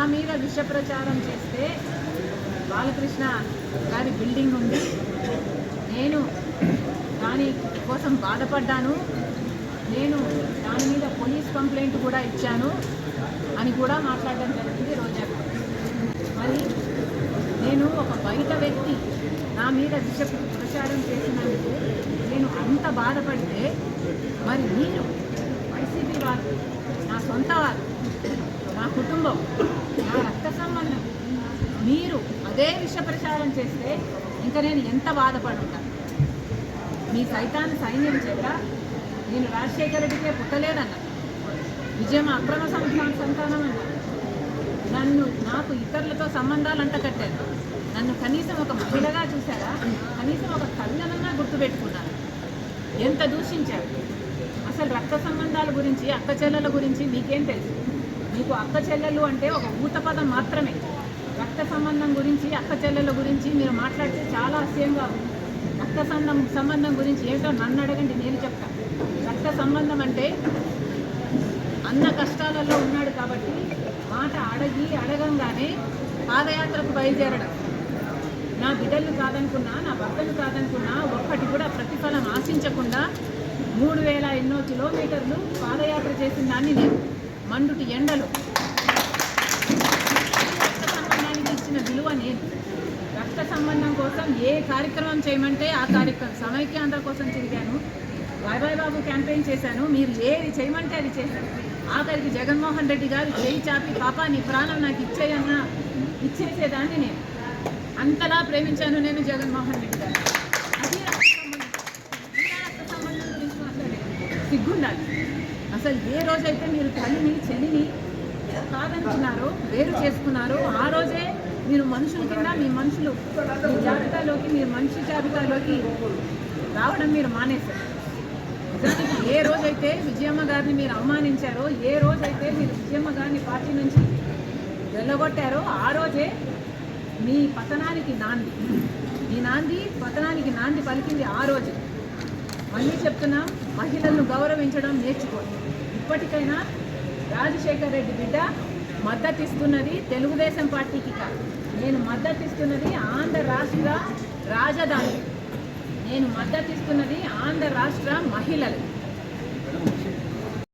నా మీద విష ప్రచారం చేస్తే బాలకృష్ణ గారి బిల్డింగ్ ఉంది. నేను దాని కోసం బాధపడ్డాను. నేను దాని మీద పోలీస్ కంప్లైంట్ కూడా ఇచ్చాను అని కూడా మాట్లాడడం జరిగింది రోజా. మరి నేను ఒక బయట వ్యక్తి నా మీద విష ప్రచారం చేసినందుకు నేను అంత బాధపడితే మరి మీరు వైసీపీ వారు నా సొంత వారు నా కుటుంబం ఆ రక్త సంబంధం. మీరు అదే విష ప్రచారం చేస్తే ఇంకా నేను ఎంత బాధపడుంటాను మీ సైతాన్ని సైన్యం చేత నేను రాజశేఖర రెడ్డికే పుట్టలేదన్న. విజయం అక్రమ సంతానం సంతానం అన్న. నన్ను నాకు ఇతరులతో సంబంధాలు అంటకట్టారు నన్ను కనీసం ఒక మహిళగా చూశారా? కనీసం ఒక తల్లనన్నా గుర్తుపెట్టుకున్నారు? ఎంత దూషించారు? అసలు రక్త సంబంధాల గురించి అక్క చెల్లెల గురించి మీకేం తెలుసు? మీకు అక్క చెల్లెలు అంటే ఒక ఊత పదం మాత్రమే. రక్త సంబంధం గురించి అక్క చెల్లెల గురించి మీరు మాట్లాడితే చాలా అసహ్యంగా రక్త సంబంధం సంబంధం గురించి ఏంటో నన్ను అడగండి నేను చెప్తాను రక్త సంబంధం అంటే అన్న కష్టాలలో ఉన్నాడు కాబట్టి మాట అడగి అడగంగానే పాదయాత్రకు బయలుదేరడం. నా బిడ్డలు కాదనుకున్నా నా భర్తలు కాదనుకున్నా ఒక్కటి కూడా ప్రతిఫలం ఆశించకుండా మూడు వేల ఎన్నో కిలోమీటర్లు పాదయాత్ర చేసిన దాన్ని నేను మండుటి ఎండలు. రక్త సంబంధానికి ఇచ్చిన విలువ నేను. రక్త సంబంధం కోసం ఏ కార్యక్రమం చేయమంటే ఆ కార్యక్రమం. సమైక్యాంధ్ర కోసం తిరిగాను. బాబాయ్ బాబు క్యాంపెయిన్ చేశాను. మీరు ఏది చేయమంటే అది చేశాను ఆఖరికి జగన్మోహన్ రెడ్డి గారు చేయి చాపి పాపా నీ ప్రాణం నాకు ఇచ్చేయన్నా ఇచ్చేసేదాన్ని నేను. అంతలా ప్రేమించాను నేను జగన్మోహన్ రెడ్డి గారు. అది రక్త సంబంధం రక్త సంబంధం గురించి మాట్లాడే సిగ్గుండాలి. అసలు ఏ రోజైతే మీరు తల్లిని చెల్లిని కాదనుకున్నారో వేరు చేసుకున్నారో ఆ రోజే మీరు మనుషుల కింద మీ మనుషులు మీ జాబితాలోకి మీరు మనిషి జాబితాలోకి రావడం మీరు మానేశారు. నిజానికి ఏ రోజైతే విజయమ్మ గారిని మీరు అవమానించారో ఏ రోజైతే మీరు విజయమ్మ గారిని పార్టీ నుంచి వెళ్ళగొట్టారో ఆ రోజే మీ పతనానికి నాంది. మీ నాంది పతనానికి నాంది పలికింది ఆ రోజే. మళ్ళీ చెప్తున్నా మహిళలను గౌరవించడం నేర్చుకోండి. ఇప్పటికైనా రాజశేఖర్ రెడ్డి బిడ్డ మద్దతు ఇస్తున్నది తెలుగుదేశం పార్టీకి కాదు. నేను మద్దతు ఇస్తున్నది ఆంధ్ర రాష్ట్ర రాజధాని. నేను మద్దతు ఇస్తున్నది ఆంధ్ర రాష్ట్ర మహిళలు.